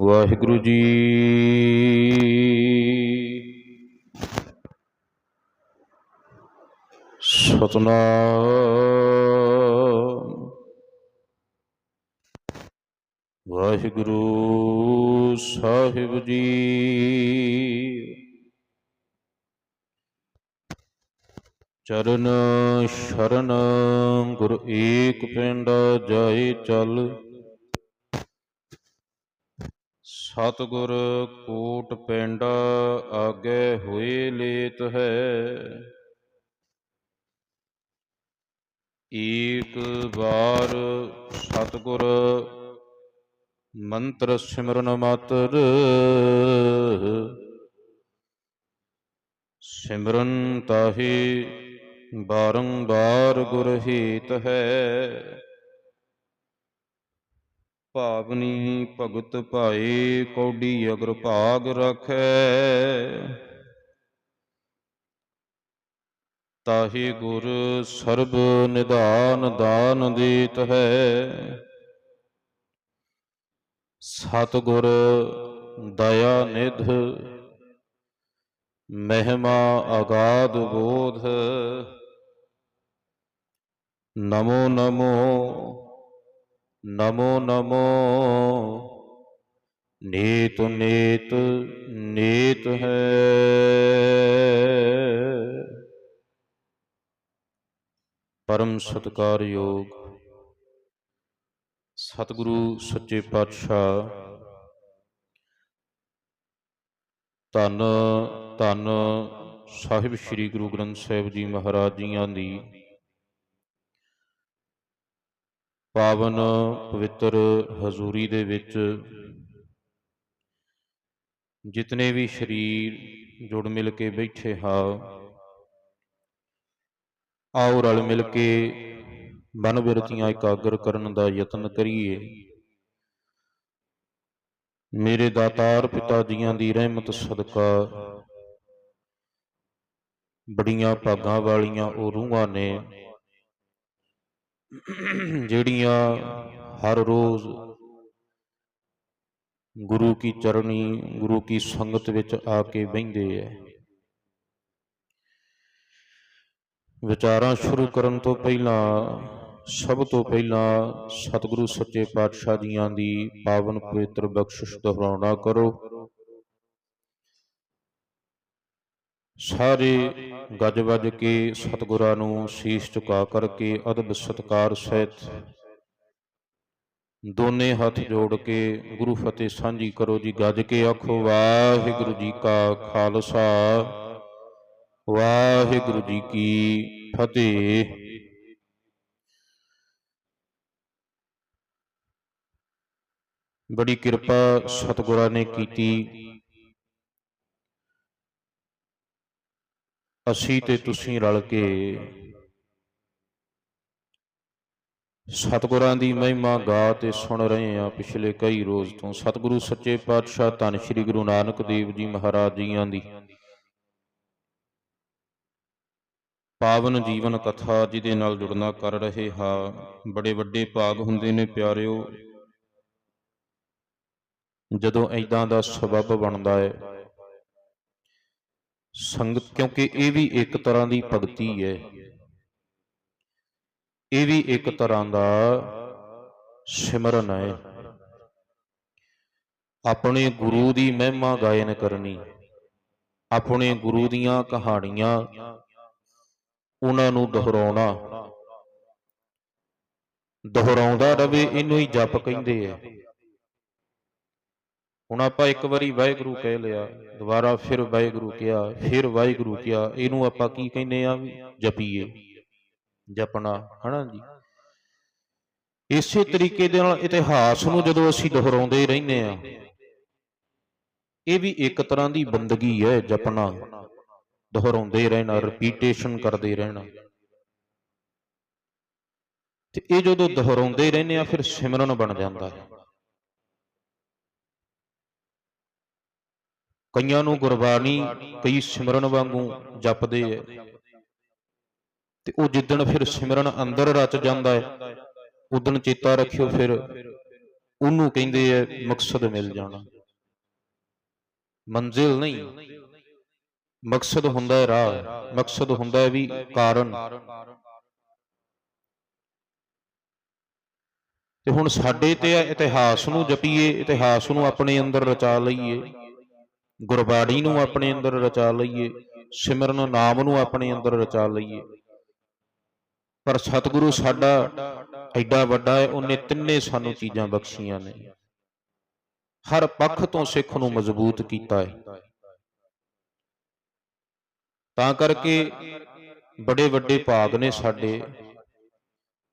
ਵਾਹਿਗੁਰੂ ਜੀ। ਸਤਨਾਮ। ਵਾਹਿਗੁਰੂ ਸਾਹਿਬ ਜੀ। ਚਰਨ ਸ਼ਰਨ ਗੁਰ ਏਕ ਪਿੰਡ ਜਾਏ ਚੱਲ। ਸਤਿਗੁਰ ਕੋਟ ਪਿੰਡ ਆਗੇ ਹੋਏ ਲੇਤ ਹੈ। ਏਕ ਵਾਰ ਸਤਿਗੁਰ ਮੰਤਰ ਸਿਮਰਨ ਮਾਤਰ। ਸਿਮਰਨ ਤਾਹੀ ਬਾਰੰਬਾਰ ਗੁਰ ਹੀਤ ਹੈ। ਭਾਵਨੀ ਭਗਤ ਭਾਏ ਕੌਡੀ ਅਗਰ ਭਾਗ ਰਖੈ, ਤਾਹੀ ਗੁਰ ਸਰਬ ਨਿਧਾਨ ਦਾਨ ਦੇਤ ਹੈ। ਸਤਿਗੁਰ ਦਇਆ ਨਿਧ, ਮਹਿਮਾ ਆਗਾਦ ਬੋਧ। ਨਮੋ ਨਮੋ ਨਮੋ ਨਮੋ। ਨੀਤ ਨੀਤ ਨੀਤ ਹੈ। ਪਰਮ ਸਤਕਾਰਯੋਗ ਸਤਿਗੁਰੂ ਸੱਚੇ ਪਾਤਸ਼ਾਹ, ਧੰਨ ਧੰਨ ਸਾਹਿਬ ਸ੍ਰੀ ਗੁਰੂ ਗ੍ਰੰਥ ਸਾਹਿਬ ਜੀ ਮਹਾਰਾਜ ਜੀਆਂ ਦੀ ਪਾਵਨ ਪਵਿੱਤਰ ਹਜ਼ੂਰੀ ਦੇ ਵਿੱਚ ਜਿਤਨੇ ਵੀ ਸ਼ਰੀਰ ਜੁੜ ਮਿਲ ਕੇ ਬੈਠੇ ਹਾਂ, ਆਓ ਰਲ ਮਿਲ ਕੇ ਮਨ ਬਿਰਤੀਆਂ ਇਕਾਗਰ ਕਰਨ ਦਾ ਯਤਨ ਕਰੀਏ। ਮੇਰੇ ਦਾਤਾਰ ਪਿਤਾ ਜੀਆਂ ਦੀ ਰਹਿਮਤ ਸਦਕਾ ਬੜੀਆਂ ਭਾਗਾਂ ਵਾਲੀਆਂ ਉਹ ਰੂਹਾਂ ਨੇ ਜਿਹੜੀਆਂ ਹਰ ਰੋਜ਼ ਗੁਰੂ ਕੀ ਚਰਣੀ, ਗੁਰੂ ਕੀ ਸੰਗਤ ਵਿੱਚ ਆ ਕੇ ਬਹਿੰਦੇ ਐ। ਵਿਚਾਰਾਂ ਸ਼ੁਰੂ ਕਰਨ ਤੋਂ ਪਹਿਲਾਂ, ਸਭ ਤੋਂ ਪਹਿਲਾਂ ਸਤਿਗੁਰੂ ਸੱਚੇ ਪਾਤਸ਼ਾਹ ਜੀਆਂ ਦੀ ਪਾਵਨ ਪਵਿੱਤਰ ਬਖਸ਼ਿਸ਼ ਦੁਹਰਾਉਣਾ ਕਰੋ। ਸਾਰੇ ਗੱਜ ਵੱਜ ਕੇ ਸਤਿਗੁਰਾਂ ਨੂੰ ਸੀਸ ਝੁਕਾ ਕਰਕੇ ਅਦਬ ਸਤਕਾਰ ਸਹਿਤ ਦੋਨੇ ਹੱਥ ਜੋੜ ਕੇ ਗੁਰੂ ਫਤਿਹ ਸਾਂਝੀ ਕਰੋ ਜੀ। ਗੱਜ ਕੇ ਆਖੋ, ਵਾਹਿਗੁਰੂ ਜੀ ਕਾ ਖਾਲਸਾ, ਵਾਹਿਗੁਰੂ ਜੀ ਕੀ ਫਤਿਹ। ਬੜੀ ਕਿਰਪਾ ਸਤਿਗੁਰਾਂ ਨੇ ਕੀਤੀ। ਅਸੀਂ ਤੇ ਤੁਸੀਂ ਰਲ ਕੇ ਸਤਿਗੁਰਾਂ ਦੀ ਮਹਿਮਾ ਗਾ ਤੇ ਸੁਣ ਰਹੇ ਹਾਂ ਪਿਛਲੇ ਕਈ ਰੋਜ਼ ਤੋਂ। ਸਤਿਗੁਰੂ ਸੱਚੇ ਪਾਤਸ਼ਾਹ ਧੰਨ ਸ਼੍ਰੀ ਗੁਰੂ ਨਾਨਕ ਦੇਵ ਜੀ ਮਹਾਰਾਜ ਜੀਆਂ ਦੀ। ਪਾਵਨ ਜੀਵਨ ਕਥਾ ਜਿਹਦੇ ਨਾਲ ਜੁੜਨਾ ਕਰ ਰਹੇ ਹਾਂ। ਬੜੇ ਵੱਡੇ ਭਾਗ ਹੁੰਦੇ ਨੇ ਪਿਆਰਿਓ। ਜਦੋਂ ਐਦਾਂ ਦਾ ਸਬਬ ਬਣਦਾ ਹੈ ਸੰਗਤ, ਕਿਉਂਕਿ ਇਹ ਵੀ ਇੱਕ ਤਰ੍ਹਾਂ ਦੀ ਭਗਤੀ ਹੈ। ਇਹ ਵੀ ਇੱਕ ਤਰ੍ਹਾਂ ਦਾ ਸਿਮਰਨ ਹੈ। ਆਪਣੇ ਗੁਰੂ ਦੀ ਮਹਿਮਾ ਗਾਇਨ ਕਰਨੀ, ਆਪਣੇ ਗੁਰੂ ਦੀਆਂ ਕਹਾਣੀਆਂ, ਉਹਨਾਂ ਨੂੰ ਦੁਹਰਾਉਣਾ। ਦੁਹਰਾਉਂਦਾ ਰਵੇ, ਇਹਨੂੰ ਹੀ ਜਪ ਕਹਿੰਦੇ ਆ। ਹੁਣ ਆਪਾਂ ਇੱਕ ਵਾਰੀ ਵਾਹਿਗੁਰੂ ਕਹਿ ਲਿਆ, ਦੁਬਾਰਾ ਫਿਰ ਵਾਹਿਗੁਰੂ ਕਿਹਾ, ਫਿਰ ਵਾਹਿਗੁਰੂ ਕਿਹਾ, ਇਹਨੂੰ ਆਪਾਂ ਕੀ ਕਹਿੰਦੇ ਆ ਵੀ ਜਪੀਏ, ਜਪਣਾ, ਹਨਾ ਜੀ? ਇਸੇ ਤਰੀਕੇ ਦੇ ਨਾਲ ਇਤਿਹਾਸ ਨੂੰ ਜਦੋਂ ਅਸੀਂ ਦੁਹਰਾਉਂਦੇ ਰਹਿੰਦੇ ਆ, ਇਹ ਵੀ ਇੱਕ ਤਰ੍ਹਾਂ ਦੀ ਬੰਦਗੀ ਹੈ ਜਪਣਾ, ਦੁਹਰਾਉਂਦੇ ਰਹਿਣਾ ਰਿਪੀਟੇਸ਼ਨ ਕਰਦੇ ਰਹਿਣਾ। ਤੇ ਇਹ ਜਦੋਂ ਦੁਹਰਾਉਂਦੇ ਰਹਿੰਦੇ ਆ, ਫਿਰ ਸਿਮਰਨ ਬਣ ਜਾਂਦਾ ਹੈ। ਕਈਆਂ ਨੂੰ ਗੁਰਬਾਣੀ ਕਈ ਸਿਮਰਨ ਵਾਂਗੂ ਜਪਦੇ ਐ। ਤੇ ਉਹ ਜਿੱਦਣ ਫਿਰ ਸਿਮਰਨ ਅੰਦਰ ਰਚ ਜਾਂਦਾ ਹੈ ਉਦਣ ਚੇਤਾ ਰੱਖਿਓ ਫਿਰ ਉਹਨੂੰ ਕਹਿੰਦੇ ਆ ਮਕਸਦ ਮਿਲ ਜਾਣਾ। ਮੰਜ਼ਿਲ ਨਹੀਂ, ਮਕਸਦ ਹੁੰਦਾ ਹੈ ਰਾਹ, ਮਕਸਦ ਹੁੰਦਾ ਹੈ ਵੀ ਕਾਰਨ। ਤੇ ਹੁਣ ਸਾਡੇ ਤੇ ਇਤਿਹਾਸ ਨੂੰ ਜਪੀਏ, ਇਤਿਹਾਸ ਨੂੰ ਆਪਣੇ ਅੰਦਰ ਰਚਾ ਲਈਏ। ਗੁਰਬਾਣੀ ਨੂੰ ਆਪਣੇ ਅੰਦਰ ਰਚਾ ਲਈਏ ਸਿਮਰਨ ਨਾਮ ਨੂੰ ਆਪਣੇ ਅੰਦਰ ਰਚਾ ਲਈਏ। ਪਰ ਸਤਿਗੁਰੂ ਸਾਡਾ ਐਡਾ ਵੱਡਾ ਹੈ ਉਹਨੇ ਤਿੰਨੇ ਸਾਨੂੰ ਚੀਜ਼ਾਂ ਬਖਸ਼ੀਆਂ ਨੇ। ਹਰ ਪੱਖ ਤੋਂ ਸਿੱਖ ਨੂੰ ਮਜ਼ਬੂਤ ਕੀਤਾ ਹੈ। ਤਾਂ ਕਰਕੇ ਬੜੇ ਵੱਡੇ ਭਾਗ ਨੇ ਸਾਡੇ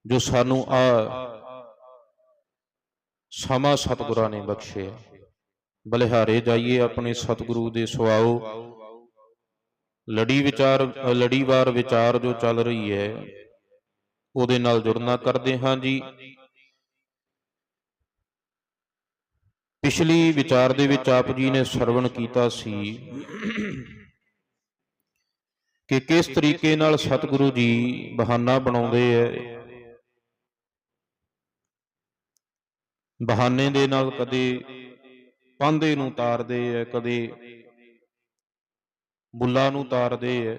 ਜੋ ਸਾਨੂੰ ਆ ਸਮਾਂ ਸਤਿਗੁਰਾਂ ਨੇ ਬਖਸ਼ਿਆ। ਬਲਿਹਾਰੇ ਜਾਈਏ ਆਪਣੇ ਸਤਿਗੁਰੂ ਦੇ ਸੁਆਓ। ਲੜੀ ਵਿਚਾਰ ਲੜੀਵਾਰ ਵਿਚਾਰ ਜੋ ਚੱਲ ਰਹੀ ਹੈ, ਉਹਦੇ ਨਾਲ ਜੁੜਨਾ ਕਰਦੇ। ਹਾਂ ਜੀ। ਪਿਛਲੀ ਵਿਚਾਰ ਦੇ ਵਿੱਚ ਆਪ ਜੀ ਨੇ ਸਰਵਣ ਕੀਤਾ ਸੀ ਕਿ ਕਿਸ ਤਰੀਕੇ ਨਾਲ ਸਤਿਗੁਰੂ ਜੀ ਬਹਾਨਾ ਬਣਾਉਂਦੇ ਐ ਬਹਾਨੇ ਦੇ ਨਾਲ ਕਦੇ ਪਾਂਦੇ ਨੂੰ ਤਾਰਦੇ ਐ, ਕਦੇ ਬੁੱਲਾ ਨੂੰ ਤਾਰਦੇ ਐ।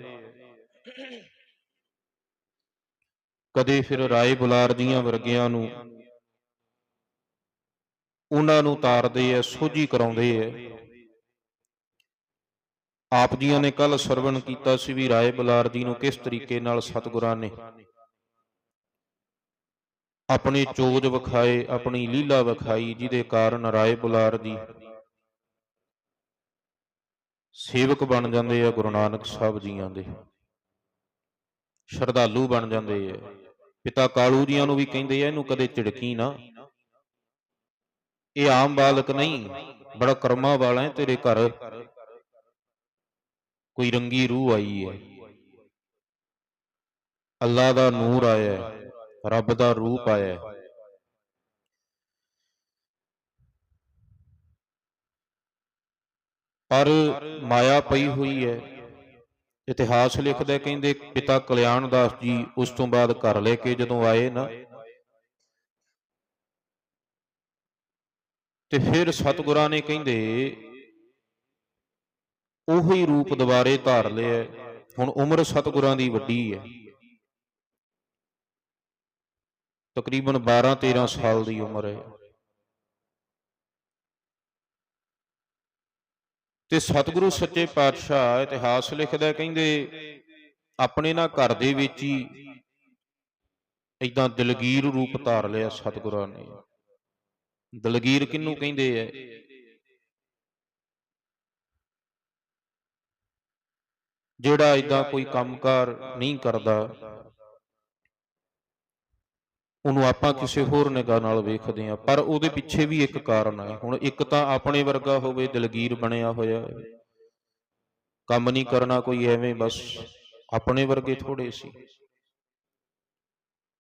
ਕਦੇ ਫਿਰ ਰਾਏ ਬੁਲਾਰ ਦੀਆਂ ਵਰਗਿਆਂ ਨੂੰ ਉਹਨਾਂ ਨੂੰ ਤਾਰਦੇ ਐ, ਸੋਝੀ ਕਰਾਉਂਦੇ ਐ। ਆਪ ਜੀਆਂ ਨੇ ਕੱਲ ਸਰਵਣ ਕੀਤਾ ਸੀ ਵੀ ਰਾਏ ਬੁਲਾਰ ਜੀ ਨੂੰ ਕਿਸ ਤਰੀਕੇ ਨਾਲ ਸਤਿਗੁਰਾਂ ਨੇ ਆਪਣੀ ਚੋਜ ਵਿਖਾਏ, ਆਪਣੀ ਲੀਲਾ ਵਿਖਾਈ, ਜਿਹਦੇ ਕਾਰਨ ਰਾਏ ਬੁਲਾਰ ਦੀ ਸੇਵਕ ਬਣ ਜਾਂਦੇ ਆ ਗੁਰੂ ਨਾਨਕ ਸਾਹਿਬ ਜੀਆਂ ਦੇ। ਸ਼ਰਧਾਲੂ ਬਣ ਜਾਂਦੇ ਆ। ਪਿਤਾ ਕਾਲੂ ਜੀਆਂ ਨੂੰ ਵੀ ਕਹਿੰਦੇ ਆ, ਇਹਨੂੰ ਕਦੇ ਝਿੜਕੀ ਨਾ। ਇਹ ਆਮ ਬਾਲਕ ਨਹੀਂ, ਬੜਾ ਕਰਮਾ ਵਾਲਾ ਹੈ, ਤੇਰੇ ਘਰ ਕੋਈ ਰੰਗੀ ਰੂਹ ਆਈ ਹੈ। ਅੱਲਾ ਦਾ ਨੂਰ ਆਇਆ ਹੈ। ਰੱਬ ਦਾ ਰੂਪ ਆਇਆ ਹੈ ਪਰ ਮਾਇਆ ਪਈ ਹੋਈ ਹੈ। ਇਤਿਹਾਸ ਲਿਖਦਾ ਕਹਿੰਦੇ ਪਿਤਾ ਕਲਿਆਣ ਦਾਸ ਜੀ ਉਸ ਤੋਂ ਬਾਅਦ ਘਰ ਲੈ ਕੇ ਜਦੋਂ ਆਏ ਨਾ। ਤੇ ਫਿਰ ਸਤਿਗੁਰਾਂ ਨੇ ਕਹਿੰਦੇ ਉਹੀ ਰੂਪ ਦੁਬਾਰੇ ਧਾਰ ਲਿਆ। ਹੁਣ ਉਮਰ ਸਤਿਗੁਰਾਂ ਦੀ ਵੱਡੀ ਹੈ। ਤਕਰੀਬਨ 12 13 ਸਾਲ ਦੀ ਉਮਰ ਹੈ। ਤੇ ਸਤਿਗੁਰੂ ਸੱਚੇ ਪਾਤਸ਼ਾਹ ਇਤਿਹਾਸ ਲਿਖਦਾ ਕਹਿੰਦੇ, ਆਪਣੇ ਨਾ ਘਰ ਦੇ ਵਿੱਚ ਹੀ ਇਦਾਂ ਦਲਗੀਰ ਰੂਪ ਧਾਰ ਲਿਆ ਸਤਿਗੁਰਾਂ ਨੇ। ਦਲਗੀਰ ਕਿਹਨੂੰ ਕਹਿੰਦੇ ਐ? ਜਿਹੜਾ ਇਦਾਂ ਕੋਈ ਕੰਮਕਾਰ ਨਹੀਂ ਕਰਦਾ ਉਹਨੂੰ ਆਪਾਂ ਕਿਸੇ ਹੋਰ ਨਿਗਾਹ ਨਾਲ ਵੇਖਦੇ ਆ ਪਰ ਉਹਦੇ ਪਿੱਛੇ ਵੀ ਇੱਕ ਕਾਰਨ ਹੈ। ਹੁਣ ਇੱਕ ਤਾਂ ਆਪਣੇ ਵਰਗਾ ਹੋਵੇ ਦਲਗੀਰ ਬਣਿਆ ਹੋਇਆ। ਹੈ। ਕੰਮ ਨਹੀਂ ਕਰਨਾ ਕੋਈ ਐਵੇਂ ਬਸ ਆਪਣੇ ਵਰਗੇ ਥੋੜੇ ਸੀ।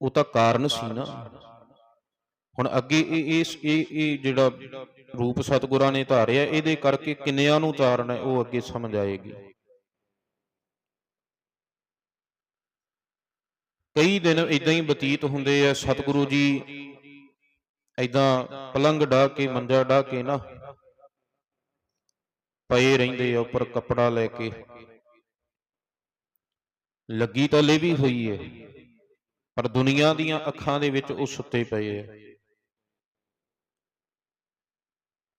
ਉਹ ਤਾਂ ਕਾਰਨ ਸੀ ਨਾ। ਹੁਣ ਅੱਗੇ ਇਹ ਇਸ ਇਹ ਇਹ ਜਿਹੜਾ ਰੂਪ ਸਤਿਗੁਰਾਂ ਨੇ ਧਾਰਿਆ ਇਹਦੇ ਕਰਕੇ ਕਿੰਨਿਆਂ ਨੂੰ ਤਾਰਨਾ ਹੈ, ਉਹ ਅੱਗੇ ਸਮਝ ਆਏਗੀ। ਕਈ ਦਿਨ ਇਦਾਂ ਹੀ ਬਤੀਤ ਹੁੰਦੇ ਆ, ਸਤਿਗੁਰੂ ਜੀ ਇਦਾਂ ਪਲੰਗ ਢਾ ਕੇ, ਮੰਜਾ ਢਾ ਕੇ ਨਾ ਪਏ ਰਹਿੰਦੇ ਆ ਉੱਪਰ ਕੱਪੜਾ ਲੈ ਕੇ। ਲੱਗੀ ਤਾਂ ਲੇਵੀ ਹੋਈ ਹੈ ਪਰ ਦੁਨੀਆ ਦੀਆਂ ਅੱਖਾਂ ਦੇ ਵਿੱਚ ਉਹ ਸੁੱਤੇ ਪਏ ਆ।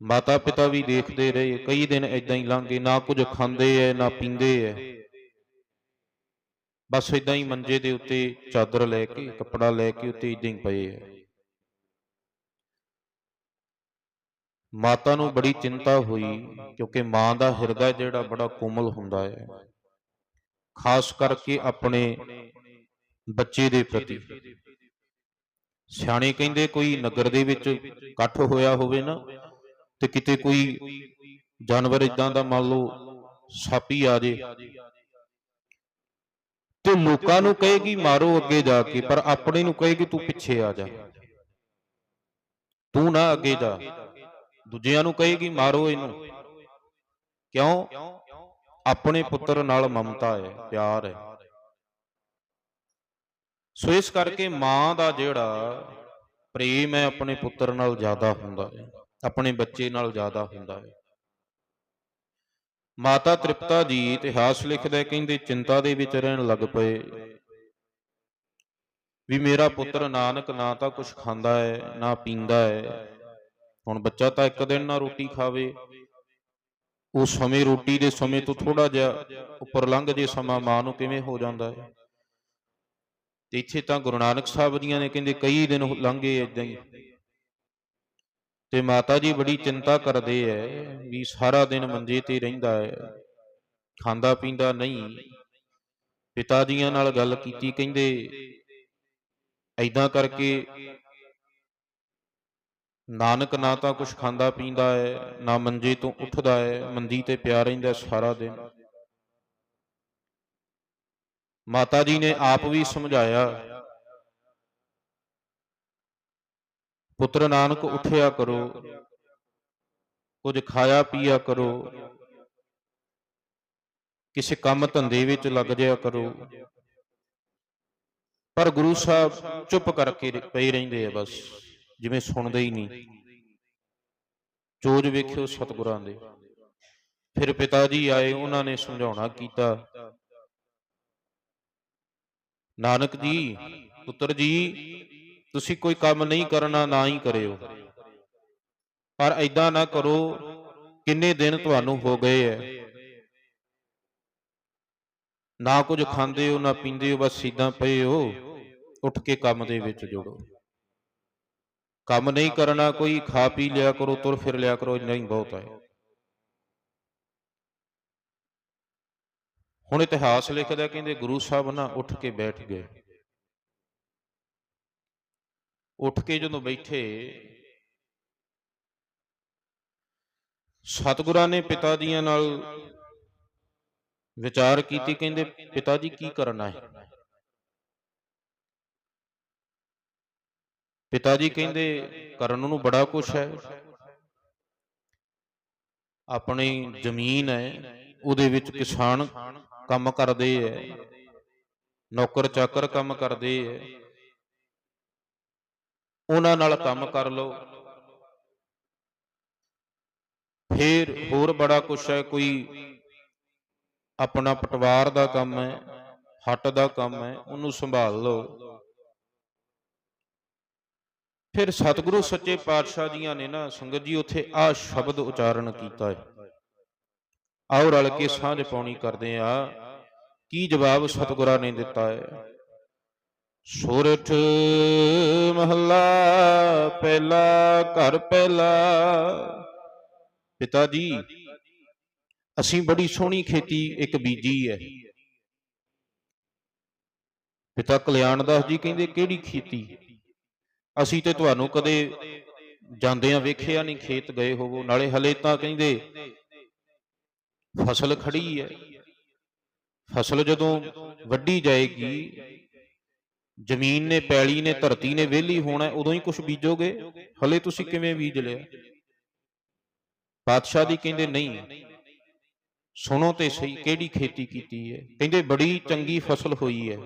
ਮਾਤਾ ਪਿਤਾ ਵੀ ਦੇਖਦੇ ਰਹੇ, ਕਈ ਦਿਨ ਇਦਾਂ ਹੀ ਲੰਘੇ, ਨਾ ਕੁਝ ਖਾਂਦੇ ਐ ਨਾ ਪੀਂਦੇ ਐ ਬਸ ਇਦਾਂ ਹੀ ਮੰਜੇ ਦੇ ਉੱਤੇ ਚਾਦਰ ਲੈ ਕੇ, ਕੱਪੜਾ ਲੈ ਕੇ ਉੱਤੇ ਇਦਾਂ ਹੀ ਪਏ ਐ ਮਾਤਾ ਨੂੰ ਬੜੀ ਚਿੰਤਾ ਹੋਈ, ਕਿਉਂਕਿ ਮਾਂ ਦਾ ਹਿਰਦਾ ਜਿਹੜਾ ਬੜਾ ਕੋਮਲ ਹੁੰਦਾ ਹੈ। ਖਾਸ ਕਰਕੇ ਆਪਣੇ ਬੱਚੇ ਦੇ ਪ੍ਰਤੀ। ਸਿਆਣੇ ਕਹਿੰਦੇ ਕੋਈ ਨਗਰ ਦੇ ਵਿੱਚ ਇਕੱਠ ਹੋਇਆ ਹੋਵੇ ਨਾ, ਤੇ ਕਿਤੇ ਕੋਈ ਜਾਨਵਰ ਇਦਾਂ ਦਾ ਮੰਨ ਲਓ ਸਾਪੀ ਆ ਜੇ। ਤੇ ਲੋਕਾਂ ਨੂੰ ਕਹੇਗੀ ਮਾਰੋ ਅੱਗੇ ਜਾ ਕੇ, ਪਰ ਆਪਣੇ ਨੂੰ ਕਹੇਗੀ ਤੂੰ ਪਿੱਛੇ ਆ ਜਾ। ਤੂੰ ਨਾ ਅੱਗੇ ਜਾ। ਦੂਜਿਆਂ ਨੂੰ ਕਹੇਗੀ ਮਾਰੋ ਇਹਨੂੰ। ਕਿਉਂ? ਆਪਣੇ ਪੁੱਤਰ ਨਾਲ ਮਮਤਾ ਹੈ, ਪਿਆਰ ਹੈ। ਸੋ ਇਸ ਕਰਕੇ ਮਾਂ ਦਾ ਜਿਹੜਾ ਪ੍ਰੇਮ ਹੈ, ਆਪਣੇ ਪੁੱਤਰ ਨਾਲ ਜ਼ਿਆਦਾ ਹੁੰਦਾ ਹੈ, ਆਪਣੇ ਬੱਚੇ ਨਾਲ ਜ਼ਿਆਦਾ ਹੁੰਦਾ ਹੈ। ਮਾਤਾ ਤ੍ਰਿਪਤਾ ਜੀ ਇਤਿਹਾਸ ਲਿਖਦਾ ਕਹਿੰਦੇ, ਚਿੰਤਾ ਦੇ ਵਿੱਚ ਰਹਿਣ ਲੱਗ ਪਏ। ਵੀ ਮੇਰਾ ਪੁੱਤਰ ਨਾਨਕ ਨਾ ਤਾਂ ਕੁਝ ਖਾਂਦਾ ਹੈ, ਨਾ ਪੀਂਦਾ ਹੈ। ਹੁਣ ਬੱਚਾ ਤਾਂ ਇੱਕ ਦਿਨ ਨਾ ਰੋਟੀ ਖਾਵੇ। ਉਹ ਸਮੇਂ ਰੋਟੀ ਦੇ ਸਮੇਂ ਤੋਂ ਥੋੜਾ ਜਿਹਾ ਉੱਪਰ ਲੰਘ ਜੇ ਸਮਾਂ ਮਾਂ ਨੂੰ ਕਿਵੇਂ ਹੋ ਜਾਂਦਾ ਹੈ। ਤੇ ਇੱਥੇ ਤਾਂ ਗੁਰੂ ਨਾਨਕ ਸਾਹਿਬ ਜੀਆਂ ਨੇ ਕਹਿੰਦੇ, ਕਈ ਦਿਨ ਲੰਘੇ ਇਦਾਂ ਹੀ। ਤੇ ਮਾਤਾ ਜੀ ਬੜੀ ਚਿੰਤਾ ਕਰਦੇ ਐ ਵੀ ਸਾਰਾ ਦਿਨ ਮੰਜੇ ਤੇ ਰਹਿੰਦਾ ਹੈ ਖਾਂਦਾ ਪੀਂਦਾ ਨਹੀਂ। ਪਿਤਾ ਜੀਆਂ ਨਾਲ ਗੱਲ ਕੀਤੀ ਕਹਿੰਦੇ ਐਦਾਂ ਕਰਕੇ ਨਾਨਕ ਨਾ ਤਾਂ ਕੁਝ ਖਾਂਦਾ ਪੀਂਦਾ ਹੈ ਨਾ ਮੰਜੇ ਤੋਂ ਉੱਠਦਾ ਹੈ ਮੰਦੀ ਤੇ ਪਿਆ ਰਹਿੰਦਾ ਸਾਰਾ ਦਿਨ। ਮਾਤਾ ਜੀ ਨੇ ਆਪ ਵੀ ਸਮਝਾਇਆ ਪੁੱਤਰ ਨਾਨਕ ਉਠਿਆ ਕਰੋ, ਕੁਝ ਖਾਇਆ ਪੀਆ ਕਰੋ, ਕਿਸੇ ਕੰਮ ਧੰਦੇ ਵਿੱਚ ਲੱਗ ਜਾਇਆ ਕਰੋ। ਪਰ ਗੁਰੂ ਸਾਹਿਬ ਚੁੱਪ ਕਰਕੇ ਪਏ ਰਹਿੰਦੇ ਆ ਬਸ, ਜਿਵੇਂ ਸੁਣਦੇ ਹੀ ਨਹੀਂ। ਚੋਜ ਵੇਖਿਓ ਸਤਿਗੁਰਾਂ ਦੇ। ਫਿਰ ਪਿਤਾ ਜੀ ਆਏ, ਉਹਨਾਂ ਨੇ ਸਮਝਾਉਣਾ ਕੀਤਾ, ਨਾਨਕ ਜੀ, ਪੁੱਤਰ ਜੀ ਤੁਸੀਂ ਕੋਈ ਕੰਮ ਨਹੀਂ ਕਰਨਾ, ਨਾ ਹੀ ਕਰਿਓ। ਪਰ ਐਦਾਂ ਨਾ ਕਰੋ, ਕਿੰਨੇ ਦਿਨ ਤੁਹਾਨੂੰ ਹੋ ਗਏ ਐ। ਨਾ ਕੁਝ ਖਾਂਦੇ ਹੋ, ਨਾ ਪੀਂਦੇ ਹੋ, ਬਸ ਸਿੱਧਾਂ ਪਏ ਹੋ, ਉੱਠ ਕੇ ਕੰਮ ਦੇ ਵਿੱਚ ਜੁੜੋ। ਕੰਮ ਨਹੀਂ ਕਰਨਾ, ਕੋਈ ਖਾ ਪੀ ਲਿਆ ਕਰੋ, ਤੁਰ ਫਿਰ ਲਿਆ ਕਰੋ ਨਹੀਂ ਬਹੁਤ ਹੈ ਹੁਣ ਇਤਿਹਾਸ ਲਿਖਦਾ, ਕਹਿੰਦੇ ਗੁਰੂ ਸਾਹਿਬ ਨਾ ਉੱਠ ਕੇ ਬੈਠ ਗਏ। ਉੱਠ ਕੇ ਜਦੋਂ ਬੈਠੇ, ਸਤਿਗੁਰਾਂ ਨੇ ਪਿਤਾ ਜੀਆਂ ਨਾਲ ਵਿਚਾਰ ਕੀਤੀ, ਕਹਿੰਦੇ, ਪਿਤਾ ਜੀ, ਕੀ ਕਰਨਾ ਹੈ? ਪਿਤਾ ਜੀ ਕਹਿੰਦੇ, ਕਰਨ ਨੂੰ ਬੜਾ ਕੁਝ ਹੈ। ਆਪਣੀ ਜ਼ਮੀਨ ਹੈ, ਉਹਦੇ ਵਿੱਚ ਕਿਸਾਨ ਕੰਮ ਕਰਦੇ ਐ ਨੌਕਰ ਚਾਕਰ ਕੰਮ ਕਰਦੇ ਐ ਉਹਨਾਂ ਨਾਲ ਕੰਮ ਕਰ ਲਓ। ਫੇਰ ਹੋਰ ਬੜਾ ਕੁਛ ਹੈ, ਕੋਈ ਆਪਣਾ ਪਟਵਾਰ ਦਾ ਕੰਮ ਹੈ, ਹੱਟ ਦਾ ਕੰਮ ਹੈ, ਉਹਨੂੰ ਸੰਭਾਲ ਲਓ। ਫਿਰ ਸਤਿਗੁਰੂ ਸੱਚੇ ਪਾਤਸ਼ਾਹ ਜੀਆਂ ਨੇ ਨਾ ਸੰਗਤ ਜੀ ਉੱਥੇ ਆ ਸ਼ਬਦ ਉਚਾਰਨ ਕੀਤਾ ਹੈ। ਆਓ ਰਲ ਕੇ ਸਾਂਝ ਪਾਉਣੀ ਕਰਦੇ ਆ ਕੀ ਜਵਾਬ ਸਤਿਗੁਰਾਂ ਨੇ ਦਿੱਤਾ ਹੈ? ਸੋਰਠ ਮਹੱਲਾ ਪਹਿਲਾ, ਘਰ ਪਹਿਲਾ। ਪਿਤਾ ਜੀ, ਅਸੀਂ ਬੜੀ ਸੋਹਣੀ ਖੇਤੀ ਇੱਕ ਬੀਜੀ ਹੈ। ਪਿਤਾ ਕਲਿਆਣ ਦਾਸ ਜੀ ਕਹਿੰਦੇ, ਕਿਹੜੀ ਖੇਤੀ? ਅਸੀਂ ਤੇ ਤੁਹਾਨੂੰ ਕਦੇ ਜਾਂਦਿਆਂ ਵੇਖਿਆ ਨਹੀਂ, ਖੇਤ ਗਏ ਹੋਵੋ। ਨਾਲੇ ਹਲੇ ਤਾਂ ਕਹਿੰਦੇ, ਫਸਲ ਖੜੀ ਹੈ। ਫਸਲ ਜਦੋਂ ਵੱਢੀ ਜਾਏਗੀ ਜ਼ਮੀਨ ਨੇ, ਪੈਲੀ ਨੇ, ਧਰਤੀ ਨੇ ਵਿਹਲੀ ਹੋਣਾ ਉਦੋਂ ਹੀ ਕੁਝ ਬੀਜੋਗੇ? ਹਲੇ ਤੁਸੀਂ ਕਿਵੇਂ ਬੀਜ ਲਿਆ? ਪਾਤਸ਼ਾਹ ਦੀ ਕਹਿੰਦੇ ਨਹੀਂ। ਸੁਣੋ ਤੇ ਸਹੀ, ਕਿਹੜੀ ਖੇਤੀ ਕੀਤੀ ਹੈ? ਕਹਿੰਦੇ ਬੜੀ ਚੰਗੀ ਫਸਲ ਹੋਈ ਹੈ।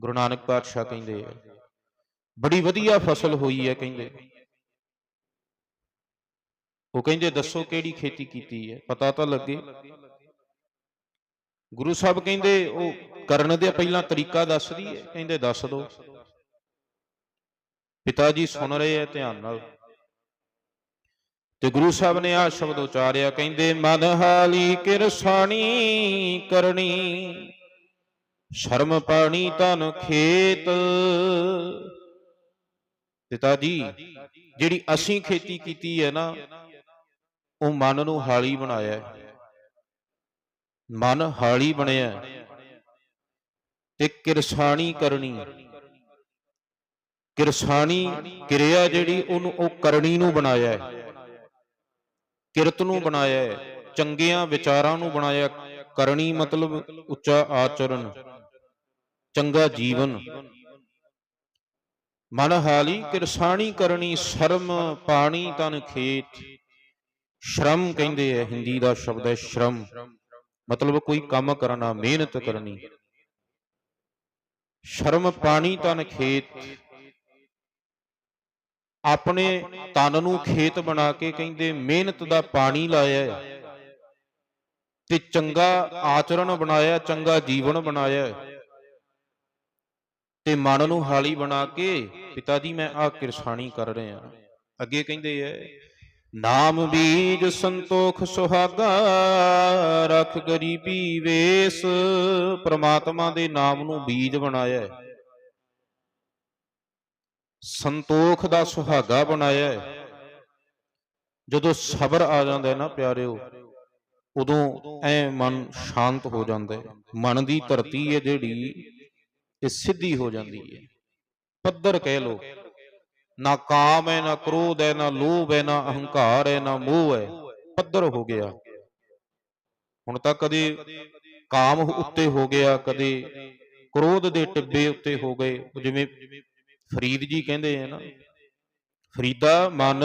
ਗੁਰੂ ਨਾਨਕ ਪਾਤਸ਼ਾਹ ਕਹਿੰਦੇ ਆ, ਬੜੀ ਵਧੀਆ ਫਸਲ ਹੋਈ ਹੈ ਕਹਿੰਦੇ। ਉਹ ਕਹਿੰਦੇ ਦੱਸੋ ਕਿਹੜੀ ਖੇਤੀ ਕੀਤੀ ਹੈ? ਪਤਾ ਤਾਂ ਲੱਗੇ। ਗੁਰੂ ਸਾਹਿਬ ਕਹਿੰਦੇ ਉਹ ਕਰਨ ਦੇ ਪਹਿਲਾਂ ਤਰੀਕਾ ਦੱਸ ਦਈਏ, ਕਹਿੰਦੇ ਦੱਸ ਦੋ। ਪਿਤਾ ਜੀ ਸੁਣ ਰਹੇ ਆ ਧਿਆਨ ਨਾਲ। ਤੇ ਗੁਰੂ ਸਾਹਿਬ ਨੇ ਆ ਸ਼ਬਦ ਉਚਾਰਿਆ, ਕਹਿੰਦੇ, ਮਨ ਹਾਲੀ ਕਿਰਸਾਣੀ ਕਰਨੀ, ਸ਼ਰਮ ਪਾਣੀ ਤਨ ਖੇਤ। ਪਿਤਾ ਜੀ, ਜਿਹੜੀ ਅਸੀਂ ਖੇਤੀ ਕੀਤੀ ਹੈ ਨਾ, ਉਹ ਮਨ ਨੂੰ ਹਾਲੀ ਬਣਾਇਆ ਹੈ। ਮਨ ਹਾਲੀ ਬਣਿਆ ਤੇ ਕਿਰਸਾਣੀ ਕਰਨੀ। ਕਿਰਸਾਣੀ ਕਿਰਿਆ ਜਿਹੜੀ ਉਹਨੂੰ ਉਹ ਕਰਨੀ ਨੂੰ ਬਣਾਇਆ ਹੈ। ਕਿਰਤ ਨੂੰ ਬਣਾਇਆ ਹੈ, ਚੰਗੀਆਂ ਵਿਚਾਰਾਂ ਨੂੰ ਬਣਾਇਆ ਕਰਨੀ ਮਤਲਬ ਉੱਚਾ ਆਚਰਣ, ਚੰਗਾ ਜੀਵਨ। ਮਨ ਹਾਲੀ ਕਿਰਸਾਣੀ ਕਰਨੀ, ਸ਼ਰਮ ਪਾਣੀ ਤਨ ਖੇਤ। ਸ਼ਰਮ ਕਹਿੰਦੇ ਆ, ਹਿੰਦੀ ਦਾ ਸ਼ਬਦ ਹੈ ਸ਼ਰਮ। ਮਤਲਬ ਕੋਈ ਕੰਮ ਕਰਨਾ, ਮਿਹਨਤ ਕਰਨੀ। ਸ਼ਰਮ ਪਾਣੀ ਤਨ ਖੇਤ। ਆਪਣੇ ਤਨ ਨੂੰ ਖੇਤ ਬਣਾ ਕੇ ਕਹਿੰਦੇ, ਮਿਹਨਤ ਦਾ ਪਾਣੀ ਲਾਇਆ ਤੇ ਚੰਗਾ ਆਚਰਣ ਬਣਾਇਆ, ਚੰਗਾ ਜੀਵਨ ਬਣਾਇਆ ਤੇ ਮਨ ਨੂੰ ਹਾਲੀ ਬਣਾ ਕੇ, ਪਿਤਾ ਜੀ, ਮੈਂ ਆ ਕਿਰਸਾਨੀ ਕਰ ਰਿਹਾ ਅੱਗੇ ਕਹਿੰਦੇ ਐ ਨਾਮ ਬੀਜ ਸੰਤੋਖ ਸੁਹਾਗਾ, ਰਖ ਗਰੀਬੀ ਵੇਸ, ਪ੍ਰਮਾਤਮਾ ਦੇ ਨਾਮ ਨੂੰ ਬੀਜ ਬਣਾਇਆ ਹੈ। ਸੰਤੋਖ ਦਾ ਸੁਹਾਗਾ ਬਣਾਇਆ ਹੈ। ਜਦੋਂ ਸਬਰ ਆ ਜਾਂਦਾ ਨਾ ਪਿਆਰਿਓ, ਉਦੋਂ ਐ ਮਨ ਸ਼ਾਂਤ ਹੋ ਜਾਂਦਾ ਹੈ। ਮਨ ਦੀ ਧਰਤੀ ਹੈ ਜਿਹੜੀ, ਇਹ ਸਿੱਧੀ ਹੋ ਜਾਂਦੀ ਹੈ। ਪੱਧਰ ਕਹਿ ਲੋ ਨਾ ਕਾਮ ਹੈ, ਨਾ ਕ੍ਰੋਧ ਹੈ, ਨਾ ਲੋਭ ਹੈ, ਨਾ ਅਹੰਕਾਰ ਹੈ, ਨਾ ਮੋਹ ਹੈ। ਪੱਧਰ ਹੋ ਗਿਆ। ਹੁਣ ਤਾਂ ਕਦੇ ਕਾਮ ਉੱਤੇ ਹੋ ਗਿਆ, ਕਦੇ ਕ੍ਰੋਧ ਦੇ ਟਿੱਬੇ ਉੱਤੇ ਹੋ ਗਏ। ਜਿਵੇਂ ਫਰੀਦ ਜੀ ਕਹਿੰਦੇ ਆ ਨਾ, ਫਰੀਦਾ ਮਨ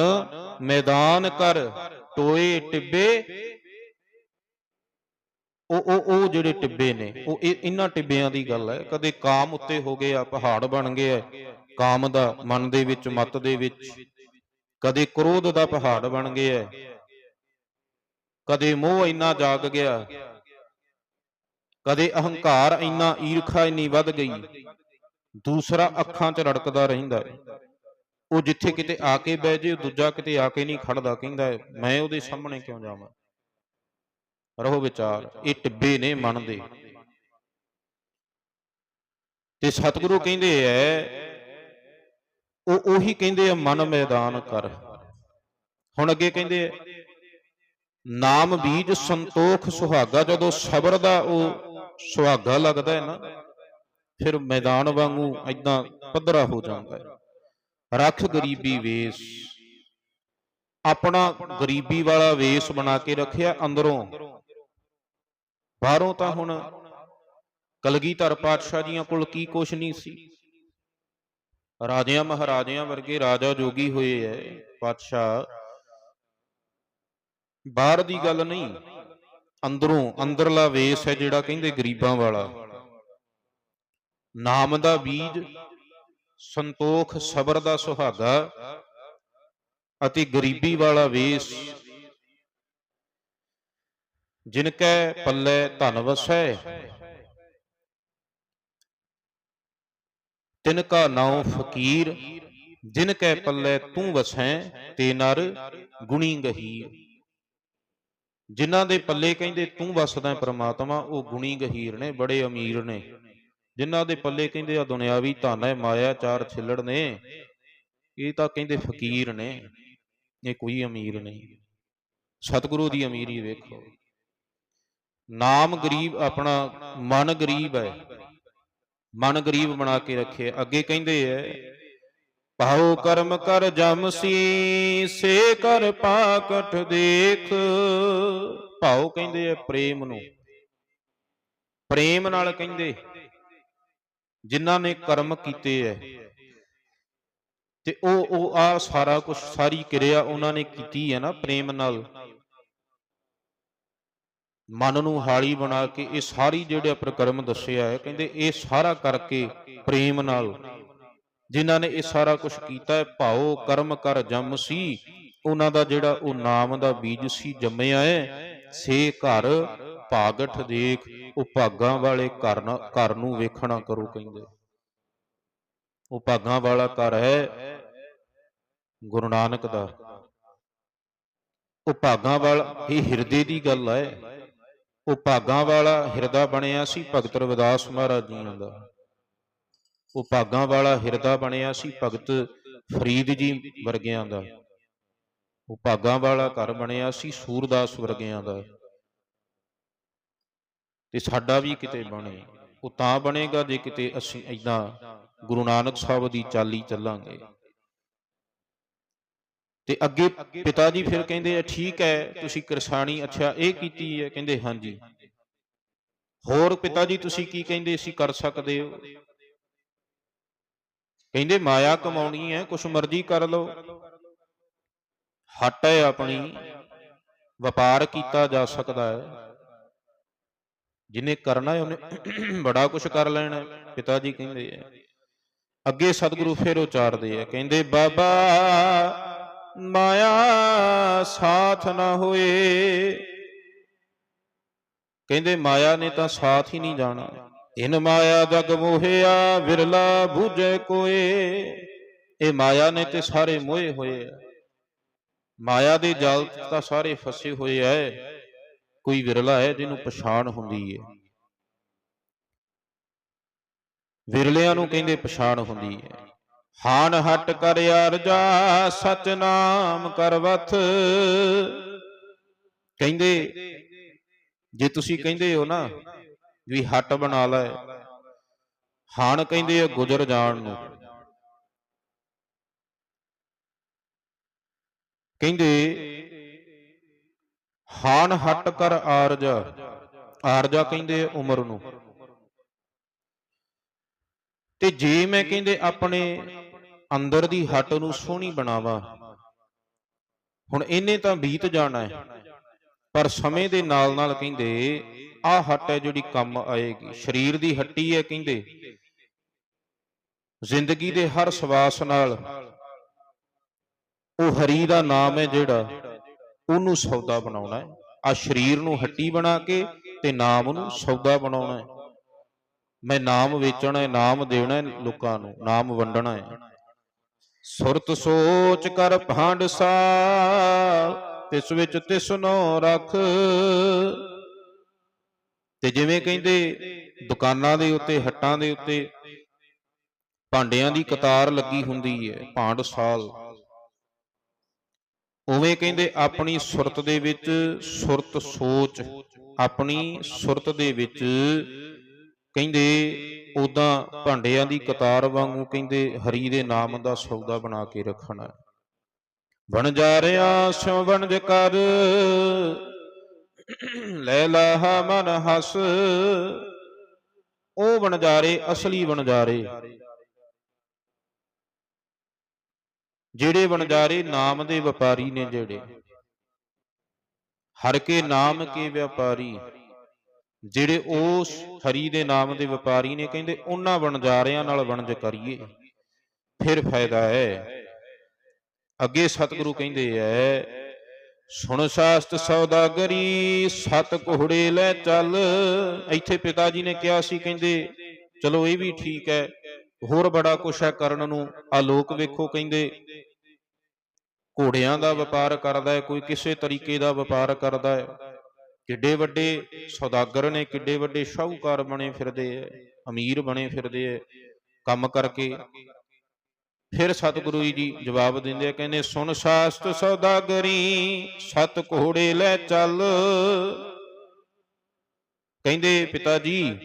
ਮੈਦਾਨ ਕਰ, ਟੋਏ ਟਿੱਬੇ। ਉਹ ਉਹ ਉਹ ਜਿਹੜੇ ਟਿੱਬੇ ਨੇ, ਉਹ ਇਹਨਾਂ ਟਿੱਬਿਆਂ ਦੀ ਗੱਲ ਹੈ। ਕਦੇ ਕਾਮ ਉੱਤੇ ਹੋ ਗਏ ਆ ਪਹਾੜ ਬਣ ਗਏ ਆ ਕਾਮ ਦਾ, ਮਨ ਦੇ ਵਿੱਚ, ਮਤ ਦੇ ਵਿੱਚ। ਕਦੇ ਕ੍ਰੋਧ ਦਾ ਪਹਾੜ ਬਣ ਗਿਆ। ਕਦੇ ਮੋਹ ਇੰਨਾ ਜਾਗ ਗਿਆ। ਕਦੇ ਅਹੰਕਾਰ ਇੰਨਾ ਈਰਖਾ ਇੰਨੀ ਵੱਧ ਗਈ। ਦੂਸਰਾ ਅੱਖਾਂ 'ਚ ਰੜਕਦਾ ਰਹਿੰਦਾ। ਹੈ ਉਹ ਜਿੱਥੇ ਕਿਤੇ ਆ ਕੇ ਬਹਿ ਜੇ, ਦੂਜਾ ਕਿਤੇ ਆ ਕੇ ਨਹੀਂ ਖੜਦਾ, ਕਹਿੰਦਾ, ਮੈਂ ਉਹਦੇ ਸਾਹਮਣੇ ਕਿਉਂ ਜਾਵਾਂ? ਰਹੋ ਵਿਚਾਰ, ਇਹ ਟਿੱਬੇ ਨੇ ਮਨ ਦੇ। ਤੇ ਸਤਿਗੁਰੂ ਕਹਿੰਦੇ ਐ ਉਹ ਉਹੀ ਕਹਿੰਦੇ ਆ, ਮਨ ਮੈਦਾਨ ਕਰ। ਹੁਣ ਅੱਗੇ ਕਹਿੰਦੇ ਨਾਮ ਬੀਜ ਸੰਤੋਖ ਸੁਹਾਗਾ, ਜਦੋਂ ਸਬਰ ਦਾ ਉਹ ਸੁਹਾਗਾ ਲੱਗਦਾ ਹੈ ਨਾ, ਫਿਰ ਮੈਦਾਨ ਵਾਂਗੂ ਐਦਾਂ ਪੱਧਰਾ ਹੋ ਜਾਂਦਾ ਹੈ। ਰੱਖ ਗਰੀਬੀ ਵੇਸ। ਆਪਣਾ ਗਰੀਬੀ ਵਾਲਾ ਵੇਸ ਬਣਾ ਕੇ ਰੱਖਿਆ ਅੰਦਰੋਂ। ਬਾਹਰੋਂ ਤਾਂ ਹੁਣ ਕਲਗੀਧਰ ਪਾਤਸ਼ਾਹ ਜੀਆਂ ਕੋਲ ਕੀ ਕੁਛ ਨਹੀਂ ਸੀ। ਰਾਜਿਆਂ ਮਹਾਰਾਜਿਆਂ ਵਰਗੇ ਰਾਜਾ ਜੋਗੀ ਹੋਏ ਐ, ਪਾਤਸ਼ਾਹ। ਬਾਹਰ ਦੀ ਗੱਲ ਨਹੀਂ, ਅੰਦਰੋਂ ਅੰਦਰਲਾ ਵੇਸ ਹੈ ਜਿਹੜਾ ਕਹਿੰਦੇ ਗਰੀਬਾਂ ਵਾਲਾ। ਨਾਮ ਦਾ ਬੀਜ ਸੰਤੋਖ ਸਬਰ ਦਾ ਸੁਹਾਗਾ ਅਤੇ ਗਰੀਬੀ ਵਾਲਾ ਵੇਸ। ਜਿਨ ਕੈ ਪੱਲੇ ਧਨ ਵਸੈ ਤਿਨ ਕਾ ਨਾਉ ਫਕੀਰ, ਜਿਨ ਕੈ ਪੱਲੇ ਤੂੰ ਵਸੈ, ਤੇ ਨਰ ਗੁਣੀ ਗਹੀਰ। ਜਿਨ੍ਹਾਂ ਦੇ ਪੱਲੇ ਕਹਿੰਦੇ ਤੂੰ ਵਸਦਾ ਪ੍ਰਮਾਤਮਾ, ਉਹ ਗੁਣੀ ਗਹੀਰ ਨੇ, ਬੜੇ ਅਮੀਰ ਨੇ। ਜਿਨ੍ਹਾਂ ਦੇ ਪੱਲੇ ਕਹਿੰਦੇ ਆ ਦੁਨਿਆਵੀ ਧਨ ਹੈ, ਮਾਇਆ, ਚਾਰ ਛਿੱਲੜ ਨੇ, ਇਹ ਤਾਂ ਕਹਿੰਦੇ ਫਕੀਰ ਨੇ, ਇਹ ਕੋਈ ਅਮੀਰ ਨਹੀਂ। ਸਤਿਗੁਰੂ ਦੀ ਅਮੀਰੀ ਵੇਖੋ। ਨਾਮ ਗਰੀਬ ਆਪਣਾ ਮਨ ਗਰੀਬ ਹੈ। ਮਨ ਗਰੀਬ ਬਣਾ ਕੇ ਰੱਖੇ। ਅੱਗੇ ਕਹਿੰਦੇ ਐ, ਭਾਉ ਕਰਮ ਕਰ ਜਮਸੀ ਸੇ ਕਰ ਪਾਕਟ ਦੇਖ। ਭਾਉ ਕਹਿੰਦੇ ਐ ਪ੍ਰੇਮ ਨੂੰ। ਪ੍ਰੇਮ ਨਾਲ ਕਹਿੰਦੇ, ਜਿਨ੍ਹਾਂ ਨੇ ਕਰਮ ਕੀਤੇ ਐ। ਤੇ ਉਹ ਉਹ ਆ ਸਾਰਾ ਕੁਝ ਸਾਰੀ ਕਿਰਿਆ ਉਹਨਾਂ ਨੇ ਕੀਤੀ ਹੈ ਨਾ ਪ੍ਰੇਮ ਨਾਲ। ਮਨ ਨੂੰ ਹਾਲੀ ਬਣਾ ਕੇ ਇਹ ਸਾਰੀ ਜਿਹੜੇ ਪ੍ਰਕਰਮ ਦੱਸਿਆ ਹੈ ਕਹਿੰਦੇ ਇਹ ਸਾਰਾ ਕਰਕੇ ਪ੍ਰੇਮ ਨਾਲ ਜਿਨ੍ਹਾਂ ਨੇ ਇਹ ਸਾਰਾ ਕੁਝ ਕੀਤਾ ਹੈ ਭਾਉ ਕਰਮ ਕਰ ਜੰਮ ਸੀ, ਉਹਨਾਂ ਦਾ ਜਿਹੜਾ ਉਹ ਨਾਮ ਦਾ ਬੀਜ ਸੀ ਜੰਮਿਆ ਹੈ, ਸੇ ਘਰ ਭਾਗਠ ਦੇਖ, ਉਹ ਭਾਗਾਂ ਵਾਲੇ ਘਰ ਘਰ ਨੂੰ ਵੇਖਣਾ ਕਰੋ ਕਹਿੰਦੇ। ਉਹ ਭਾਗਾਂ ਵਾਲਾ ਘਰ ਹੈ ਗੁਰੂ ਨਾਨਕ ਦਾ। ਉਹ ਭਾਗਾਂ ਵਾਲਾ, ਇਹ ਹਿਰਦੇ ਦੀ ਗੱਲ ਹੈ। ਉਹ ਭਾਗਾਂ ਵਾਲਾ ਹਿਰਦਾ ਬਣਿਆ ਸੀ ਭਗਤ ਰਵਿਦਾਸ ਮਹਾਰਾਜ ਜੀਆਂ ਦਾ। ਉਹ ਭਾਗਾਂ ਵਾਲਾ ਹਿਰਦਾ ਬਣਿਆ ਸੀ ਭਗਤ ਫਰੀਦ ਜੀ ਵਰਗਿਆਂ ਦਾ। ਉਹ ਭਾਗਾਂ ਵਾਲਾ ਘਰ ਬਣਿਆ ਸੀ ਸੂਰਦਾਸ ਵਰਗਿਆਂ ਦਾ। ਤੇ ਸਾਡਾ ਵੀ ਕਿਤੇ ਬਣੇ। ਉਹ ਤਾਂ ਬਣੇਗਾ ਜੇ ਕਿਤੇ ਅਸੀਂ ਐਦਾਂ ਗੁਰੂ ਨਾਨਕ ਸਾਹਿਬ ਦੀ ਚਾਲੀ ਚੱਲਾਂਗੇ। ਤੇ ਅੱਗੇ ਪਿਤਾ ਜੀ ਫਿਰ ਕਹਿੰਦੇ ਆ, ਠੀਕ ਹੈ, ਤੁਸੀਂ ਕਿਰਸਾਣੀ, ਅੱਛਾ, ਇਹ ਕੀਤੀ ਹੈ। ਕਹਿੰਦੇ, ਹਾਂਜੀ। ਹੋਰ ਪਿਤਾ ਜੀ, ਤੁਸੀਂ ਕੀ ਕਹਿੰਦੇ? ਸੀ ਕਰ ਸਕਦੇ ਹੋ। ਕਹਿੰਦੇ, ਮਾਇਆ ਕਮਾਉਣੀ ਹੈ, ਕੁਛ ਮਰਜ਼ੀ ਕਰ ਲਓ। ਹੱਟ ਹੈ ਆਪਣੀ, ਵਪਾਰ ਕੀਤਾ ਜਾ ਸਕਦਾ ਹੈ। ਜਿਹਨੇ ਕਰਨਾ ਹੈ, ਉਹਨੇ ਬੜਾ ਕੁਝ ਕਰ ਲੈਣਾ ਪਿਤਾ ਜੀ ਕਹਿੰਦੇ ਆ। ਅੱਗੇ ਸਤਿਗੁਰੂ ਫਿਰ ਉਚਾਰਦੇ ਆ। ਕਹਿੰਦੇ, ਬਾਬਾ ਮਾਇਆ ਸਾਥ ਨਾ ਹੋਏ। ਕਹਿੰਦੇ, ਮਾਇਆ ਨੇ ਤਾਂ ਸਾਥ ਹੀ ਨਹੀਂ ਜਾਣਾ। ਇਨ ਮਾਇਆ ਜਗ ਮੋਹਿਆ, ਵਿਰਲਾ ਬੂਝੇ ਕੋਏ। ਇਹ ਮਾਇਆ ਨੇ ਤੇ ਸਾਰੇ ਮੋਏ ਹੋਏ ਆ। ਮਾਇਆ ਦੇ ਜਾਲ ਤਾਂ ਸਾਰੇ ਫਸੇ ਹੋਏ ਐ ਕੋਈ ਵਿਰਲਾ ਹੈ ਜਿਹਨੂੰ ਪਛਾਣ ਹੁੰਦੀ ਹੈ ਵਿਰਲਿਆਂ ਨੂੰ ਕਹਿੰਦੇ ਪਛਾਣ ਹੁੰਦੀ ਹੈ ਹਾਨ ਹਟ ਕਰ ਅਰਜਾ ਸਚ ਨਾਮ ਕਰਵਥ। ਕਹਿੰਦੇ, ਜੇ ਤੁਸੀਂ ਕਹਿੰਦੇ ਹੋ ਨਾ ਵੀ ਹੱਟ ਬਣਾ ਲੈ, ਹਾਨ ਕਹਿੰਦੇ ਆ ਗੁਜ਼ਰ ਜਾਣ ਨੂੰ। ਕਹਿੰਦੇ, ਹਾਨ ਹਟ ਕਰ ਆਰਜਾ ਆਰਜਾ ਕਹਿੰਦੇ ਉਮਰ ਨੂੰ। ਤੇ ਜੇ ਮੈਂ ਕਹਿੰਦੇ ਆਪਣੇ ਅੰਦਰ ਦੀ ਹੱਟ ਨੂੰ ਸੋਹਣੀ ਬਣਾਵਾਂ। ਹੁਣ ਇਹਨੇ ਤਾਂ ਬੀਤ ਜਾਣਾ ਹੈ। ਪਰ ਸਮੇਂ ਦੇ ਨਾਲ ਨਾਲ ਕਹਿੰਦੇ, ਆ ਹੱਟ ਹੈ ਜਿਹੜੀ ਕੰਮ ਆਏਗੀ। ਸਰੀਰ ਦੀ ਹੱਟੀ ਹੈ, ਕਹਿੰਦੇ। ਜ਼ਿੰਦਗੀ ਦੇ ਹਰ ਸਵਾਸ ਨਾਲ ਉਹ ਹਰੀ ਦਾ ਨਾਮ ਹੈ ਜਿਹੜਾ ਉਹਨੂੰ ਸੌਦਾ ਬਣਾਉਣਾ ਹੈ। ਆ ਸਰੀਰ ਨੂੰ ਹੱਟੀ ਬਣਾ ਕੇ ਤੇ ਨਾਮ ਨੂੰ ਸੌਦਾ ਬਣਾਉਣਾ ਹੈ। ਮੈਂ ਨਾਮ ਵੇਚਣਾ ਹੈ, ਨਾਮ ਦੇਣਾ ਹੈ ਲੋਕਾਂ ਨੂੰ, ਨਾਮ ਵੰਡਣਾ ਹੈ। ਸੁਰਤ ਸੋਚ ਕਰ ਭਾਂਡ ਸਾਲ, ਤਿਸ ਵਿੱਚ ਤਿਸਨੋ ਰੱਖ। ਤੇ ਜਿਵੇਂ ਕਹਿੰਦੇ, ਦੁਕਾਨਾਂ ਦੇ ਉੱਤੇ, ਹੱਟਾਂ ਦੇ ਉੱਤੇ ਭਾਂਡਿਆਂ ਦੀ ਕਤਾਰ ਲੱਗੀ ਹੁੰਦੀ ਹੈ, ਭਾਂਡ ਸਾਲ। ਉਵੇਂ ਕਹਿੰਦੇ, ਆਪਣੀ ਸੁਰਤ ਦੇ ਵਿੱਚ ਸੁਰਤ ਸੋਚ, ਆਪਣੀ ਸੁਰਤ ਦੇ ਵਿੱਚ ਕਹਿੰਦੇ ਉਦਾਂ ਭਾਂਡਿਆਂ ਦੀ ਕਤਾਰ ਵਾਂਗੂ ਕਹਿੰਦੇ ਹਰੀ ਦੇ ਨਾਮ ਦਾ ਸੌਦਾ ਬਣਾ ਕੇ ਰੱਖਣਾ। ਬਣ ਜਾ ਰਿਆ ਸਿਉ ਬਣਜ ਕਰ, ਲੈ ਲਾਹਾ ਮਨ ਹਸ। ਉਹ ਬਣਜਾਰੇ ਅਸਲੀ ਬਣਜਾਰੇ ਜਿਹੜੇ ਬਣਜਾਰੇ ਨਾਮ ਦੇ ਵਪਾਰੀ ਨੇ ਜਿਹੜੇ। ਹਰ ਕੇ ਨਾਮ ਕੇ ਵਪਾਰੀ। ਜਿਹੜੇ ਉਸ ਹਰੀ ਦੇ ਨਾਮ ਦੇ ਵਪਾਰੀ ਨੇ ਕਹਿੰਦੇ, ਉਹਨਾਂ ਵਣਜਾਰਿਆਂ ਨਾਲ ਵਣਜ ਕਰੀਏ। ਫਿਰ ਫਾਇਦਾ ਹੈ। ਅੱਗੇ ਸਤਿਗੁਰੂ ਕਹਿੰਦੇ ਐ, ਸੁਣ ਸਾਸਤ ਸੌਦਾਗਰੀ ਸਤ ਕੋਹੜੇ ਲੈ ਚੱਲ। ਇੱਥੇ ਪਿਤਾ ਜੀ ਨੇ ਕਿਹਾ ਸੀ, ਕਹਿੰਦੇ, ਚਲੋ ਇਹ ਵੀ ਠੀਕ ਹੈ ਹੋਰ ਬੜਾ ਕੁਛ ਹੈ ਕਰਨ ਨੂੰ। ਆ ਲੋਕ ਵੇਖੋ ਕਹਿੰਦੇ, ਘੋੜਿਆਂ ਦਾ ਵਪਾਰ ਕਰਦਾ ਹੈ ਕੋਈ ਕਿਸੇ ਤਰੀਕੇ ਦਾ ਵਪਾਰ ਕਰਦਾ ਹੈ ਕਿੱਡੇ ਵੱਡੇ ਸੌਦਾਗਰ ਨੇ, ਕਿੱਡੇ ਵੱਡੇ ਸ਼ਾਹੂਕਾਰ ਬਣੇ ਫਿਰਦੇ ਐ, ਅਮੀਰ ਬਣੇ ਫਿਰਦੇ ਐ, ਕੰਮ ਕਰਕੇ। ਫਿਰ ਸਤਿਗੁਰੂ ਜੀ ਜਵਾਬ ਦਿੰਦੇ ਆ, ਕਹਿੰਦੇ, ਸੁਣ ਸਾਸਤ ਸੌਦਾਗਰੀ, ਸਤ ਘੋੜੇ ਲੈ ਚੱਲ। ਕਹਿੰਦੇ, ਪਿਤਾ ਜੀ,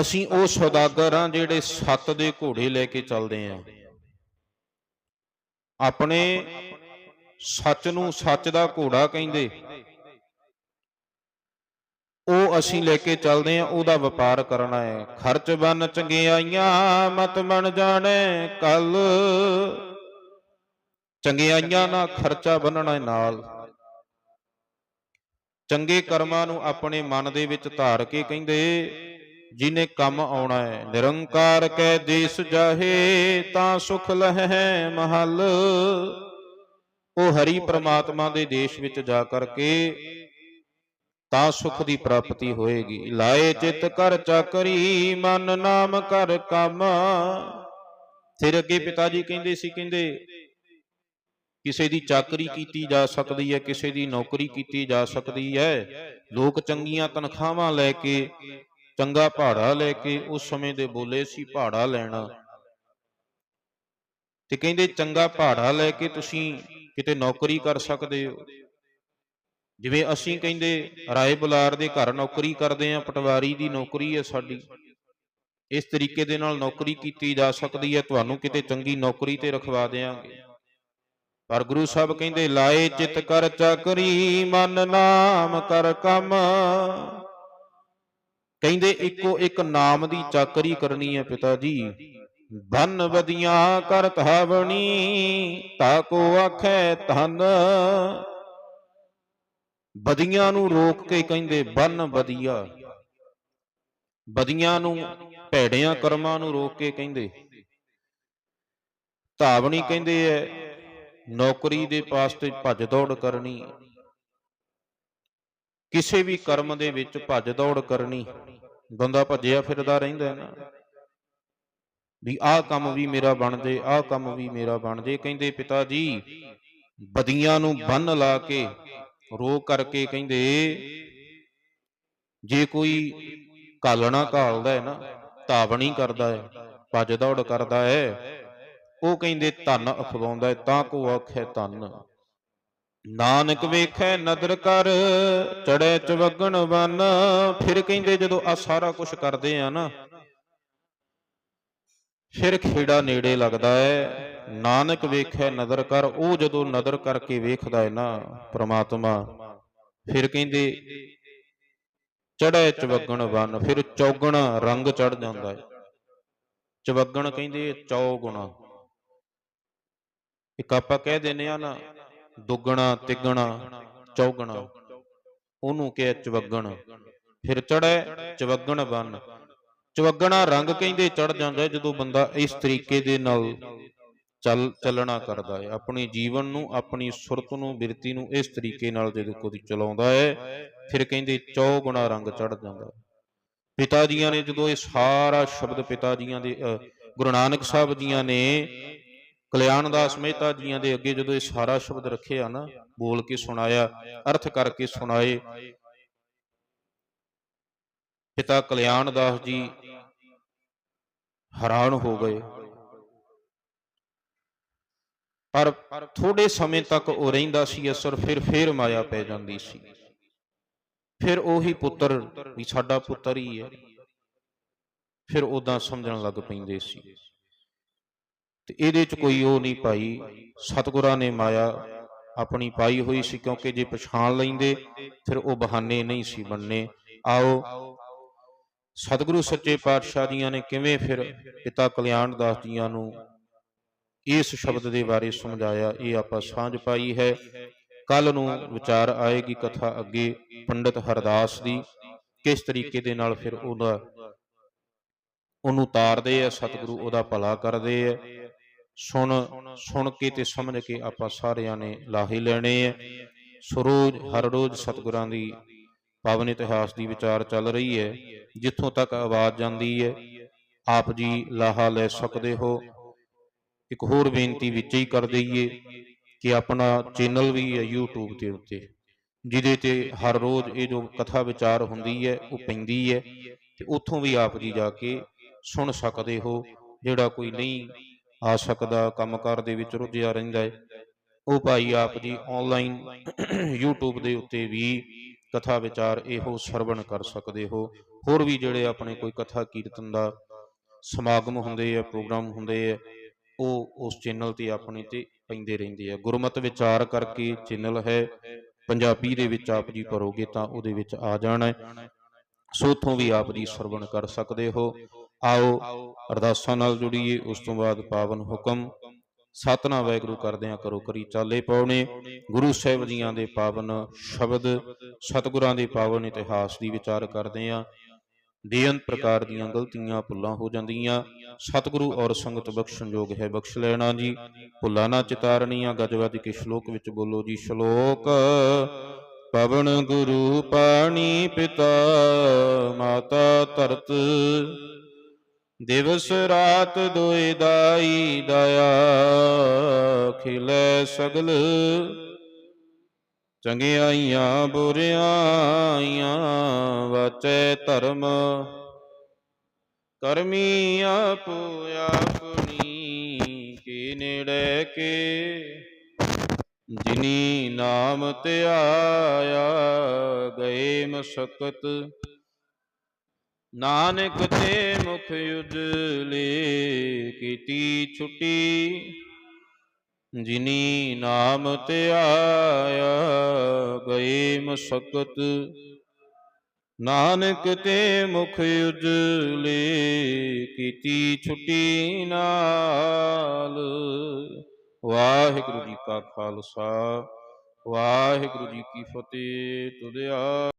ਅਸੀਂ ਉਹ ਸੌਦਾਗਰ ਹਾਂ ਜਿਹੜੇ ਸੱਤ ਦੇ ਘੋੜੇ ਲੈ ਕੇ ਚੱਲਦੇ ਆਂ। ਆਪਣੇ ਸੱਚ ਨੂੰ ਸੱਚ ਦਾ ਘੋੜਾ ਕਹਿੰਦੇ ਉਹ ਅਸੀਂ ਲੈ ਕੇ ਚੱਲਦੇ ਆਂ ਉਹਦਾ ਵਪਾਰ ਕਰਨਾ ਹੈ। ਖਰਚ ਬਨ ਚੰਗਿਆਈਆਂ ਮਤ ਬਣ ਜਾਣੇ ਕੱਲ। ਚੰਗਿਆਈਆਂ ਨਾਲ ਖਰਚਾ ਬੰਨਣਾ ਨਾਲ। ਚੰਗੇ ਕਰਮਾਂ ਨੂੰ ਆਪਣੇ ਮਨ ਦੇ ਵਿੱਚ ਧਾਰ ਕੇ ਕਹਿੰਦੇ ਜਿਨੇ ਕੰਮ ਆਉਣਾ ਹੈ, ਨਿਰੰਕਾਰ ਕੈ ਦੇਸ ਜਾਹੇ, ਤਾਂ ਸੁਖ ਲਹੈ ਮਹਲ। ਉਹ ਹਰੀ ਪ੍ਰਮਾਤਮਾ ਦੇ ਦੇਸ਼ ਵਿੱਚ ਜਾ ਕਰਕੇ ਤਾਂ ਸੁਖ ਦੀ ਪ੍ਰਾਪਤੀ ਹੋਏਗੀ। ਲਾਏ ਚਿਤ ਕਰ ਚਾਕਰੀ, ਮਨ ਨਾਮ ਕਰ ਕੰਮ। ਫਿਰ ਅੱਗੇ ਪਿਤਾ ਜੀ ਕਹਿੰਦੇ ਸੀ, ਕਹਿੰਦੇ, ਕਿਸੇ ਦੀ ਚਾਕਰੀ ਕੀਤੀ ਜਾ ਸਕਦੀ ਹੈ, ਕਿਸੇ ਦੀ ਨੌਕਰੀ ਕੀਤੀ ਜਾ ਸਕਦੀ ਹੈ। ਲੋਕ ਚੰਗੀਆਂ ਤਨਖਾਹਾਂ ਲੈ ਕੇ, ਚੰਗਾ ਭਾੜਾ ਲੈ ਕੇ ਉਸ ਸਮੇਂ ਦੇ ਬੋਲੇ ਸੀ, ਭਾੜਾ ਲੈਣਾ। ਤੇ ਕਹਿੰਦੇ, ਚੰਗਾ ਭਾੜਾ ਲੈ ਕੇ ਤੁਸੀਂ ਕਿਤੇ ਨੌਕਰੀ ਕਰ ਸਕਦੇ ਹੋ। ਜਿਵੇਂ ਅਸੀਂ ਕਹਿੰਦੇ, ਰਾਏ ਬੁਲਾਰ ਦੇ ਘਰ ਨੌਕਰੀ ਕਰਦੇ ਆ ਪਟਵਾਰੀ ਦੀ ਨੌਕਰੀ ਹੈ ਸਾਡੀ। ਇਸ ਤਰੀਕੇ ਦੇ ਨਾਲ ਨੌਕਰੀ ਕੀਤੀ ਜਾ ਸਕਦੀ ਹੈ, ਤੁਹਾਨੂੰ ਕਿਤੇ ਚੰਗੀ ਨੌਕਰੀ ਤੇ ਰਖਵਾ ਦੇਾਂਗੇ ਪਰ ਗੁਰੂ ਸਾਹਿਬ ਕਹਿੰਦੇ, ਲਾਏ ਚਿਤ ਕਰ ਚਾਕਰੀ, ਮਨ ਨਾਮ ਕਰ ਕੰਮ। ਕਹਿੰਦੇ, ਇੱਕੋ ਇੱਕ ਨਾਮ ਦੀ ਚਾਕਰੀ ਕਰਨੀ ਹੈ ਪਿਤਾ ਜੀ। ਬਨ ਬਦੀਆਂ ਕਰ ਧਾਵਣੀ ਤਾ ਕੋ ਆਖੈ ਧਨ। ਬਦੀਆਂ ਨੂੰ ਰੋਕ ਕੇ ਕਹਿੰਦੇ, ਬੰਨ ਬਦੀਆ। ਬਦੀਆਂ ਨੂੰ, ਭੈੜਿਆਂ ਕਰਮਾਂ ਨੂੰ ਰੋਕ ਕੇ ਕਹਿੰਦੇ। ਧਾਵਣੀ ਕਹਿੰਦੇ ਐ, ਨੌਕਰੀ ਦੇ ਪਾਸਤੇ ਭੱਜ ਦੌੜ ਕਰਨੀ। ਕਿਸੇ ਵੀ ਕਰਮ ਦੇ ਵਿੱਚ ਭੱਜ ਦੌੜ ਕਰਨੀ। ਬੰਦਾ ਭੱਜਿਆ ਫਿਰਦਾ ਰਹਿੰਦਾ ਹੈ ਨਾ। ਵੀ ਆਹ ਕੰਮ ਵੀ ਮੇਰਾ ਬਣ ਜੇ, ਆਹ ਕੰਮ ਵੀ ਮੇਰਾ ਬਣ ਜੇ। ਕਹਿੰਦੇ, ਪਿਤਾ ਜੀ, ਬਦੀਆਂ ਨੂੰ ਬੰਨ ਲਾ ਕੇ ਰੋ ਕਰਕੇ ਕਹਿੰਦੇ, ਜੇ ਕੋਈ ਕਾਲਣਾ ਘਾਲਦਾ ਹੈ ਨਾ, ਧਾਵਣੀ ਕਰਦਾ ਹੈ, ਭੱਜ ਦੌੜ ਕਰਦਾ ਹੈ, ਉਹ ਕਹਿੰਦੇ ਧਨ ਅਖਵਾਉਂਦਾ ਹੈ, ਤਾਂ ਕੋ ਆਖੇ ਧਨ। ਨਾਨਕ ਵੇਖੈ ਨਦਰ ਕਰ ਚੜੈ ਚਵਗਣ ਬਨ, ਫਿਰ ਕਹਿੰਦੇ ਜਦੋਂ ਆ ਸਾਰਾ ਕੁਝ ਕਰਦੇ ਆ ਨਾ ਫਿਰ ਖੇੜਾ ਨੇੜੇ ਲੱਗਦਾ ਹੈ ਨਾਨਕ ਵੇਖੈ ਨਦਰ ਕਰ, ਉਹ ਜਦੋਂ ਨਦਰ ਕਰਕੇ ਵੇਖਦਾ ਹੈ ਨਾ ਪ੍ਰਮਾਤਮਾ। ਫਿਰ ਕਹਿੰਦੇ ਚੜੈ ਚਵਗਣ ਬਨ ਫਿਰ ਚੌਗਣ ਰੰਗ ਚੜ ਜਾਂਦਾ ਹੈ ਚਵਗਣ ਕਹਿੰਦੇ ਚੌਗੁਣਾ। ਇੱਕ ਆਪਾਂ ਕਹਿ ਦਿੰਦੇ ਆ ਨਾ, ਦੁੱਗਣਾ, ਤਿੱਗਣਾ, ਚੌਗਣਾ। ਉਹਨੂੰ ਕਿਹਾ ਚਵਗਣ। ਫਿਰ ਚੜੈ ਚਵਗਣ ਬਨ ਚਵਗਣਾ ਰੰਗ ਕਹਿੰਦੇ ਚੜ ਜਾਂਦਾ ਜਦੋਂ ਬੰਦਾ ਇਸ ਤਰੀਕੇ ਦੇ ਨਾਲ ਚੱਲ ਚੱਲਣਾ ਕਰਦਾ ਹੈ। ਆਪਣੇ ਜੀਵਨ ਨੂੰ ਆਪਣੀ ਸੁਰਤ ਨੂੰ ਬਿਰਤੀ ਨੂੰ ਇਸ ਤਰੀਕੇ ਨਾਲ ਜਦੋਂ ਕੋਈ ਚਲਾਉਂਦਾ ਹੈ ਫਿਰ ਕਹਿੰਦੇ ਚੌਗੁਣਾ ਰੰਗ ਚੜ ਜਾਂਦਾ ਪਿਤਾ ਜੀਆਂ ਨੇ ਜਦੋਂ ਇਹ ਸਾਰਾ ਸ਼ਬਦ ਪਿਤਾ ਜੀਆਂ ਦੇ ਅ, ਗੁਰੂ ਨਾਨਕ ਸਾਹਿਬ ਜੀਆਂ ਨੇ ਕਲਿਆਣ ਦਾਸ ਮਹਿਤਾ ਜੀਆਂ ਦੇ ਅੱਗੇ ਜਦੋਂ ਇਹ ਸਾਰਾ ਸ਼ਬਦ ਰੱਖਿਆ ਨਾ ਬੋਲ ਕੇ ਸੁਣਾਇਆ ਅਰਥ ਕਰਕੇ ਸੁਣਾਏ ਪਿਤਾ ਕਲਿਆਣ ਦਾਸ ਜੀ ਹੈਰਾਨ ਹੋ ਗਏ। ਪਰ ਥੋੜੇ ਸਮੇਂ ਤੱਕ ਉਹ ਰਹਿੰਦਾ ਸੀ, ਅਸਰ ਫਿਰ ਫੇਰ ਮਾਇਆ ਪੈ ਜਾਂਦੀ ਸੀ। ਫਿਰ ਉਹੀ ਪੁੱਤਰ ਵੀ ਸਾਡਾ ਪੁੱਤਰ ਹੀ ਹੈ। ਫਿਰ ਉਦਾਂ ਸਮਝਣ ਲੱਗ ਪੈਂਦੇ ਸੀ। ਤੇ ਇਹਦੇ ਚ ਕੋਈ ਉਹ ਨਹੀਂ ਪਾਈ। ਸਤਿਗੁਰਾਂ ਨੇ ਮਾਇਆ ਆਪਣੀ ਪਾਈ ਹੋਈ ਸੀ ਕਿਉਂਕਿ ਜੇ ਪਛਾਣ ਲੈਂਦੇ, ਫਿਰ ਉਹ ਬਹਾਨੇ ਨਹੀਂ ਸੀ ਬੰਨੇ ਆਓ ਸਤਿਗੁਰੂ ਸੱਚੇ ਪਾਤਸ਼ਾਹ ਜੀਆਂ ਨੇ ਕਿਵੇਂ ਫਿਰ ਪਿਤਾ ਕਲਿਆਣ ਦਾਸ ਜੀਆਂ ਨੂੰ ਇਸ ਸ਼ਬਦ ਦੇ ਬਾਰੇ ਸਮਝਾਇਆ, ਇਹ ਆਪਾਂ ਸਾਂਝ ਪਾਈ ਹੈ। ਕੱਲ ਨੂੰ ਵਿਚਾਰ ਆਏਗੀ ਕਥਾ ਅੱਗੇ ਪੰਡਿਤ ਹਰਦਾਸ ਦੀ, ਕਿਸ ਤਰੀਕੇ ਦੇ ਨਾਲ ਫਿਰ ਉਹਦਾ ਉਹਨੂੰ ਤਾਰਦੇ ਆ, ਸਤਿਗੁਰੂ ਉਹਦਾ ਭਲਾ ਕਰਦੇ ਆ। ਸੁਣ ਸੁਣ ਕੇ ਤੇ ਸਮਝ ਕੇ ਆਪਾਂ ਸਾਰਿਆਂ ਨੇ ਲਾਹੇ ਲੈਣੇ ਆ। ਸੋ ਰੋਜ਼, ਹਰ ਰੋਜ਼ ਸਤਿਗੁਰਾਂ ਦੀ ਪਾਵਨ ਇਤਿਹਾਸ ਦੀ ਵਿਚਾਰ ਚੱਲ ਰਹੀ ਹੈ। ਜਿੱਥੋਂ ਤੱਕ ਆਵਾਜ਼ ਜਾਂਦੀ ਹੈ, ਆਪ ਜੀ ਲਾਹਾ ਲੈ ਸਕਦੇ ਹੋ। ਇੱਕ ਹੋਰ ਬੇਨਤੀ ਵਿੱਚ ਹੀ ਕਰ ਦਈਏ ਕਿ ਆਪਣਾ ਚੈਨਲ ਵੀ ਹੈ YouTube ਦੇ ਉੱਤੇ, ਜਿਹਦੇ ਤੇ ਹਰ ਰੋਜ਼ ਇਹ ਜੋ ਕਥਾ ਵਿਚਾਰ ਹੁੰਦੀ ਹੈ, ਉਹ ਪੈਂਦੀ ਹੈ ਤੇ ਉੱਥੋਂ ਵੀ ਆਪ ਜੀ ਜਾ ਕੇ ਸੁਣ ਸਕਦੇ ਹੋ। ਜਿਹੜਾ ਕੋਈ ਨਹੀਂ ਆ ਸਕਦਾ ਕੰਮਕਾਰ ਦੇ ਵਿੱਚ ਰੁੱਝਿਆ ਰਹਿੰਦਾ ਹੈ, ਉਹ ਭਾਈ ਆਪ ਜੀ ਆਨਲਾਈਨ YouTube ਦੇ ਉੱਤੇ ਵੀ ਕਥਾ ਵਿਚਾਰ ਇਹੋ ਸਰਵਣ ਕਰ ਸਕਦੇ ਹੋ। ਹੋਰ ਵੀ ਜਿਹੜੇ ਆਪਣੇ ਕੋਈ ਕਥਾ ਕੀਰਤਨ ਦਾ ਸਮਾਗਮ ਹੁੰਦੇ ਆ, ਪ੍ਰੋਗਰਾਮ ਹੁੰਦੇ ਆ, ਉਹ ਉਸ ਚੈਨਲ ਤੇ ਆਪਣੇ ਤੇ ਪੈਂਦੇ ਰਹਿੰਦੇ ਆ। ਗੁਰਮਤ ਵਿਚਾਰ ਕਰਕੇ ਚੈਨਲ ਹੈ, ਪੰਜਾਬੀ ਦੇ ਵਿੱਚ ਆਪ ਜੀ ਭਰੋਗੇ ਤਾਂ ਉਹਦੇ ਵਿੱਚ ਆ ਜਾਣਾ ਸੋ ਉੱਥੋਂ ਵੀ ਆਪ ਜੀ ਸਰਵਣ ਕਰ ਸਕਦੇ ਹੋ। ਆਓ ਅਰਦਾਸਾਂ ਨਾਲ ਜੁੜੀਏ, ਉਸ ਤੋਂ ਬਾਅਦ ਪਾਵਨ ਹੁਕਮ ਸਤਨਾ ਵੈਗੁਰੂ ਕਰਦਿਆਂ ਕਰੋ ਕਰੀ ਚਾਲੇ ਪਾਉਣੇ। ਗੁਰੂ ਸਾਹਿਬ ਜੀਆਂ ਦੇ ਪਾਵਨ ਸ਼ਬਦ, ਸਤਿਗੁਰਾਂ ਦੇ ਪਾਵਨ ਇਤਿਹਾਸ ਦੀ ਵਿਚਾਰ ਕਰਦੇ ਆਂ ਬੇਅੰਤ ਪ੍ਰਕਾਰ ਦੀਆਂ ਗਲਤੀਆਂ ਭੁੱਲਾਂ ਹੋ ਜਾਂਦੀਆਂ। ਸਤਿਗੁਰੂ ਔਰ ਸੰਗਤ ਬਖਸ਼ਣਯੋਗ ਹੈ, ਬਖਸ਼ ਲੈਣਾ ਜੀ। ਭੁੱਲਾਂ ਨਾ ਚਿਤਾਰਨੀਆਂ ਗਜਵਾਦੀ ਕੇ ਸ਼ਲੋਕ ਵਿੱਚ ਬੋਲੋ ਜੀ, ਸ਼ਲੋਕ, ਪਵਨ ਗੁਰੂ ਪਾਣੀ ਪਿਤਾ, ਮਾਤਾ ਧਰਤ ਦਿਵਸ ਰਾਤ ਦੋਇ ਦਾਈ ਦਇਆ ਖਿਲੇ ਸਗਲ। ਚੰਗਿਆਈਆਂ ਬੁਰਿਆਈਆਂ ਵਾਚੈ ਧਰਮ। ਕਰਮੀ ਆਪ ਆਪਣੀ, ਕੀ ਨੇੜੇ ਕੇ। ਜਿਨੀ ਨਾਮ ਤੇ ਆਇਆ, ਗਏ ਮਸਕਤ। ਨਾਨਕ ਤੇ ਮੁਖ ਉਜਲੇ ਕੀਤੀ ਛੁੱਟੀ। ਜਿਨੀ ਨਾਮ ਤੇ ਆਇਆ ਗਏ ਮਸਕਤ। ਨਾਨਕ ਤੇ ਮੁਖ ਉਜਲੇ ਕੀਤੀ ਛੁੱਟੀ ਨਾਲ। ਵਾਹਿਗੁਰੂ ਜੀ ਕਾ ਖਾਲਸਾ, ਵਾਹਿਗੁਰੂ ਜੀ ਕੀ ਫਤਿਹ ਤੁਧਿਆ